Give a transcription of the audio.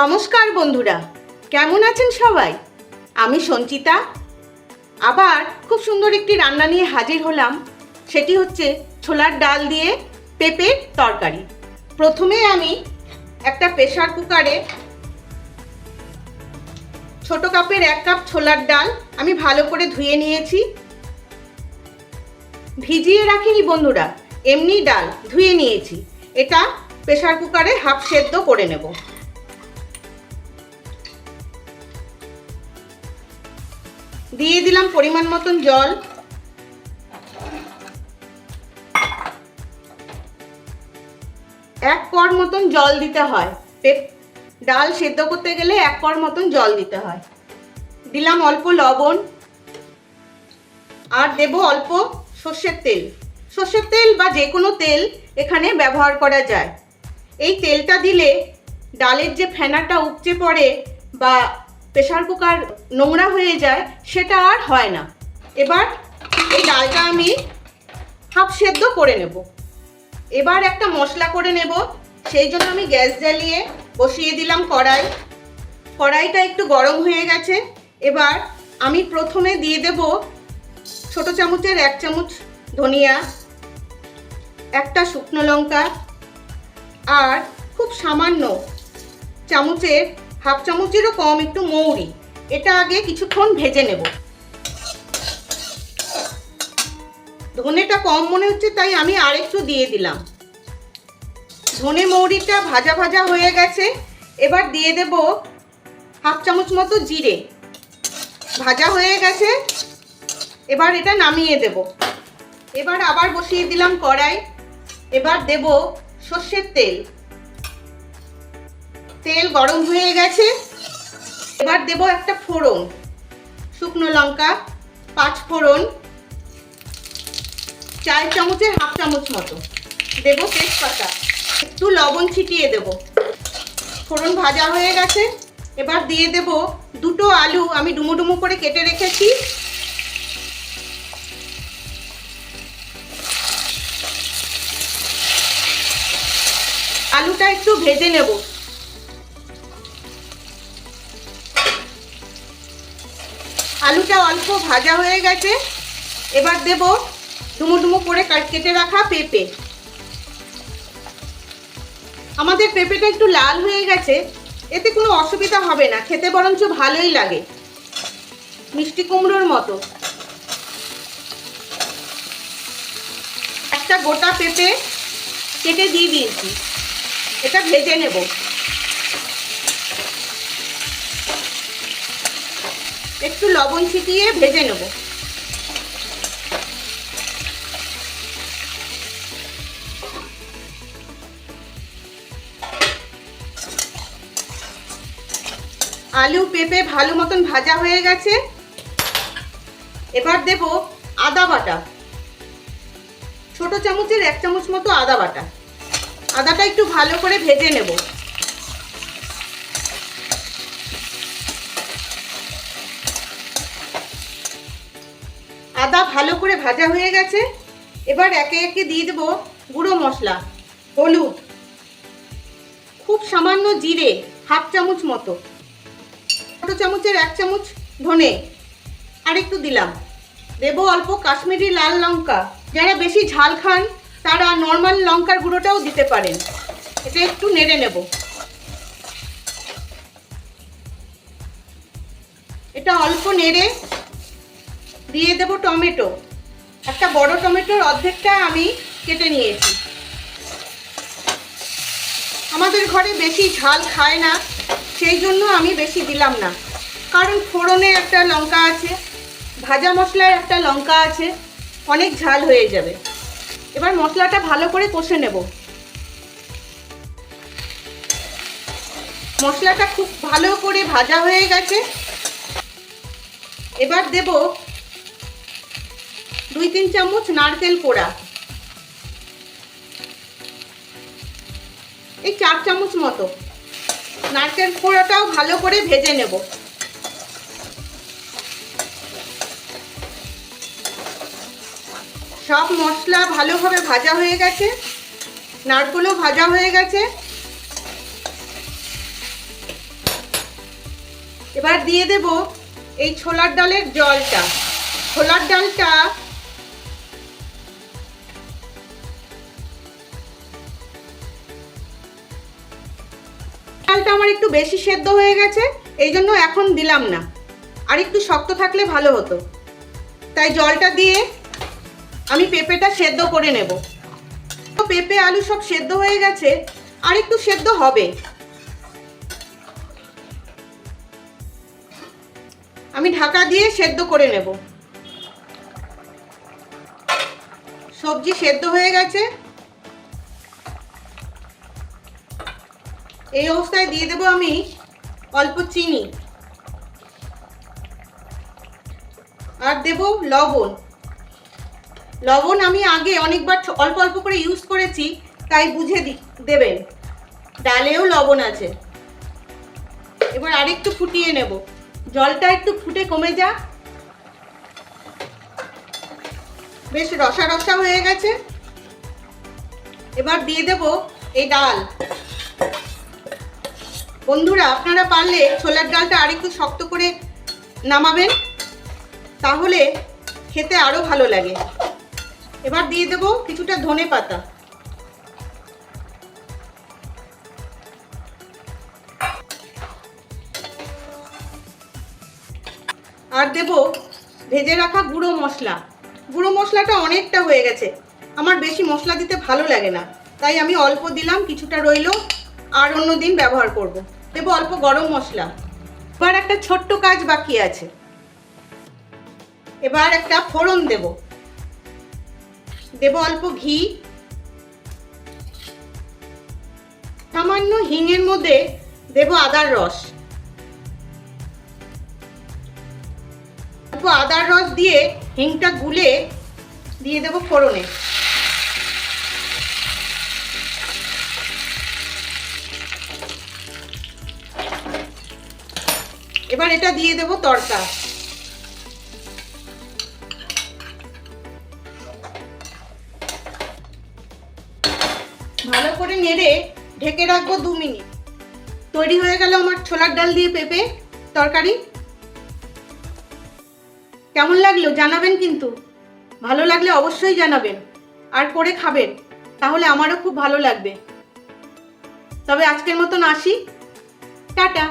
নমস্কার বন্ধুরা, কেমন আছেন সবাই? আমি সঞ্চিতা। আবার খুব সুন্দর একটি রান্না নিয়ে হাজির হলাম, সেটি হচ্ছে ছোলার ডাল দিয়ে পেঁপের তরকারি। প্রথমে আমি একটা প্রেসার কুকারে ছোট কাপের এক কাপ ছোলার ডাল আমি ভালো করে ধুয়ে নিয়েছি। ভিজিয়ে রাখিনি বন্ধুরা, এমনি ডাল ধুয়ে নিয়েছি। এটা প্রেসার কুকারে হাফ সেদ্ধ করে নেব। দিয়ে দিলাম পরিমাণ মতন জল। এক কর মতন জল দিতে হয়। ডাল সেদ্ধ করতে গেলে এক কর মতন জল দিতে হয়। দিলাম অল্প লবণ। আর দেব অল্প সর্ষের তেল। সর্ষের তেল বা যে কোনো তেল এখানে ব্যবহার করা যায়। এই তেলটা দিলে ডালের যে ফেনাটা উপচে পড়ে বা প্রেসার কুকার নোংরা হয়ে যায়, সেটা আর হয় না। এবার এই ডালটা আমি হাফ সেদ্ধ করে নেব। এবার একটা মশলা করে নেব। সেই জন্য আমি গ্যাস জ্বালিয়ে বসিয়ে দিলাম কড়াই। কড়াইটা একটু গরম হয়ে গেছে। এবার আমি প্রথমে দিয়ে দেব ছোট চামচের এক চামচ ধনিয়া, একটা শুকনো লঙ্কা আর খুব সামান্য চামচের হাফ চামচেরও কম একটু মৌরি। এটা আগে কিছুক্ষণ ভেজে নেব। ধনেটা কম মনে হচ্ছে, তাই আমি আরেকটু দিয়ে দিলাম। ধনে মৌরিটা ভাজা ভাজা হয়ে গেছে। এবার দিয়ে দেব হাফ চামচ মতো জিরে। ভাজা হয়ে গেছে। এবার এটা নামিয়ে দেব। এবার আবার বসিয়ে দিলাম কড়াই। এবার দেব সর্ষের তেল। তেল গরম হয়ে গেছে। এবার দেব একটা ফোড়ন, শুকনো লঙ্কা, পাঁচ ফোড়ন, চার চামচের হাফ চামচ মতো। দেব তেজপাতা, একটু লবণ ছিটিয়ে দেব। ফোড়ন ভাজা হয়ে গেছে। এবার দিয়ে দেব দুটো আলু, আমি ডুমো ডুমো করে কেটে রেখেছি। আলুটা একটু ভেজে নেব। আলুটা অল্প ভাজা হয়ে গেছে। এবার দেব ডুমো ডুমো করে কাট- কেটে রাখা পেঁপে। আমাদের পেঁপেটা একটু লাল হয়ে গেছে, এতে কোনো অসুবিধা হবে না, খেতে বরঞ্চ ভালোই লাগে। মিষ্টি কুমড়োর মতো। একটা গোটা পেঁপে কেটে দিয়ে দিয়েছি। এটা ভেজে নেব। একটু লবণ ছিটিয়ে ভেজে নেব। আলু পেঁপে ভালো মতন ভাজা হয়ে গেছে। এবার দেব আদা বাটা। ছোট চামচের এক চামচ মতো আদা বাটা। আদাটা একটু ভালো করে ভেজে নেব। আদা ভালো করে ভাজা হয়ে গেছে। এবার একে একে দিয়ে দেবো গুঁড়ো মশলা, হলুদ, খুব সামান্য জিরে, হাফ চামচ মতো। ছোট চামচের এক চামচ ধনে আর একটু দিলাম। দেবো অল্প কাশ্মীরি লাল লঙ্কা। যারা বেশি ঝাল খান, তারা নর্মাল লঙ্কার গুঁড়োটাও দিতে পারেন। এটা একটু নেড়ে নেব। এটা অল্প নেড়ে দিয়ে দেব টমেটো। একটা বড় টমেটোর অর্ধেকটা আমি কেটে নিয়েছি। আমাদের ঘরে বেশি ঝাল খায় না, সেই জন্য আমি বেশি দিলাম না। কারণ ফোড়নে একটা লঙ্কা আছে, ভাজা মশলার একটা লঙ্কা আছে, অনেক ঝাল হয়ে যাবে। এবার মশলাটা ভালো করে কষে নেব। মশলাটা খুব ভালো করে ভাজা হয়ে গেছে। এবার দেব দুই তিন চামচ নারকেল কোড়া। এই চার চামচ মতো। নারকেল কোড়াটাও ভালো করে ভেজে নেব। সব মশলা ভালোভাবে ভাজা হয়ে গেছে। নারকেলও ভাজা হয়ে গেছে। এবার দিয়ে দেব এই ছোলার ডালের জলটা। ছোলার ডালটা আমার একটু বেশি সেদ্ধ হয়ে গেছে, এই জন্য এখন দিলাম না। আর একটু শক্ত থাকলে ভালো হতো। তাই জলটা দিয়ে আমি পেঁপেটা সেদ্ধ করে নেব। পেঁপে, আলু সব সেদ্ধ হয়ে গেছে, আর একটু সেদ্ধ হবে। আমি ঢাকা দিয়ে সেদ্ধ করে নেব। সবজি সেদ্ধ হয়ে গেছে। এই অবস্থায় দিয়ে দেবো আমি অল্প চিনি। আর দেব লবণ। লবণ আমি আগে অনেকবার অল্প অল্প করে ইউজ করেছি, তাই বুঝে দেবেন। ডালেও লবণ আছে। এবার আরেকটু ফুটিয়ে নেব। জলটা একটু ফুটে কমে যা বেশ রসা রসা হয়ে গেছে। এবার দিয়ে দেব এই ডাল। বন্ধুরা, আপনারা পারলে ছোলার ডালটা আরেকটু শক্ত করে নামাবেন, তাহলে খেতে আরও ভালো লাগে। এবার দিয়ে দেব কিছুটা ধনে পাতা। আর দেব ভেজে রাখা গুঁড়ো মশলা। গুঁড়ো মশলাটা অনেকটা হয়ে গেছে। আমার বেশি মশলা দিতে ভালো লাগে না। তাই আমি অল্প দিলাম, কিছুটা রইল, আর অন্য দিন ব্যবহার করব। দেবো অল্প গরম মশলা। এবার একটা ছোট্ট কাজ বাকি আছে। এবার একটা ফোড়ন দেব। দেব অল্প ঘি। সামান্য হিঙের মধ্যে দেব আদার রস। অল্প আদার রস দিয়ে হিংটা গুলে দিয়ে দেব ফোড়নে। এবার এটা দিয়ে দেব তড়কা ভালো করে নেড়ে ঢেকে রাখব দু মিনিট। তৈরি হয়ে গেল আমার ছোলার ডাল দিয়ে পেঁপে তরকারি। কেমন লাগল জানাবেন কিন্তু। ভালো লাগলে অবশ্যই জানাবেন। আর করে খাবেন, তাহলে আমারও খুব ভালো লাগবে। তবে আজকের মতন আসি। টাটা।